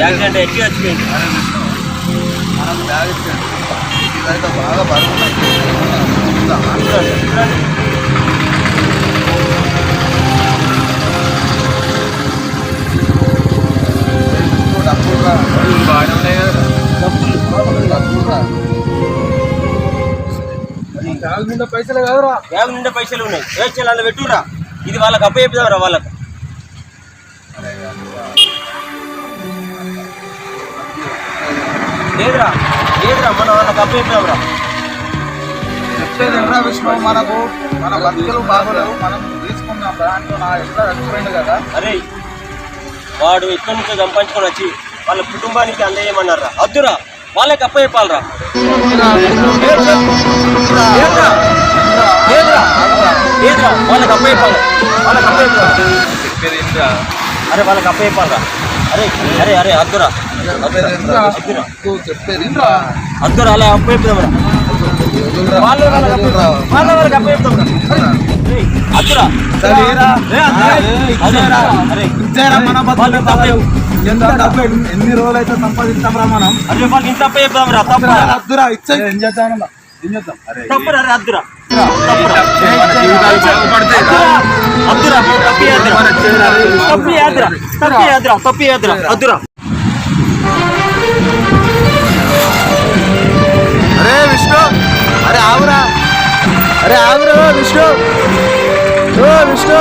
Accident ఎక్కి వచ్చిపోయింది మనం bag ఇచ్చాడు ఇదైతే బాగా బరువు బ్యాగ్ పైసలు కాదురా బ్యాగ్ నిండా పైసలు ఉన్నాయి. వేస్ట్ అలా పెట్టురా ఇది వాళ్ళకి అప్ప చెప్తారా వాళ్ళకి. లేదురా లేదురా మనం వాళ్ళకి అప్ప చెప్తాంరా చెప్పేది ఎట్లా విష్ణు మనకు మన బతుకులు బాగోలేవు మనం తీసుకుందాం రా అంటే నా ఎట్లా చచ్చిపోయింది కదా. అరే వాడు ఎక్కడి నుంచో సంపాదించుకొని వచ్చి వాళ్ళ కుటుంబానికి అందజేయమన్నారా వద్దురా వాళ్ళకి అప్ప చెప్పాలరా లేదురా లేదురా లేదురా వాళ్ళకి అప్ప చెప్పాలి వాళ్ళకి అప్ప చెప్పాలి చెప్పేది? అరే వాళ్ళకి అప్ప చెప్పాలరా. అరే అరే అరే అద్దురా. నువ్వు చెప్పేది ఏంట్రా? అద్దురా అలా అప్ప చెప్తామరా వదులురా. వాళ్ళ వాళ్ళకి అప్ప వదులురా. వాళ్ళ వాళ్ళకి అప్ప చెప్తామరా అద్దురా. సరే, ఏరా? అరే అరే ఇచ్చారా? మన బతుకులు వాళ్ళకి అప్ప చెప్పు. ఎంత డబ్బు ఎన్ని రోజులు అయితే సంపాదిస్తాంరా మనం? అరే వాళ్ళకి ఇంత అప్ప చెప్తామరా తప్పురా అద్దురా ఇచ్చే. ఏం చేద్దాం ఏం చేద్దాం? అరే తప్పురా అరే అద్దురా. తప్పురా. మన జీవితాలు బాగుపడతాయి రా. అద్దురా. తప్పి అద్దురా తప్పి అద్దురా తప్పి అద్దురా తప్పి అద్దురా అరే విష్ణు అరే ఆవురా అరే ఆవురా విష్ణు. ఓ విష్ణు.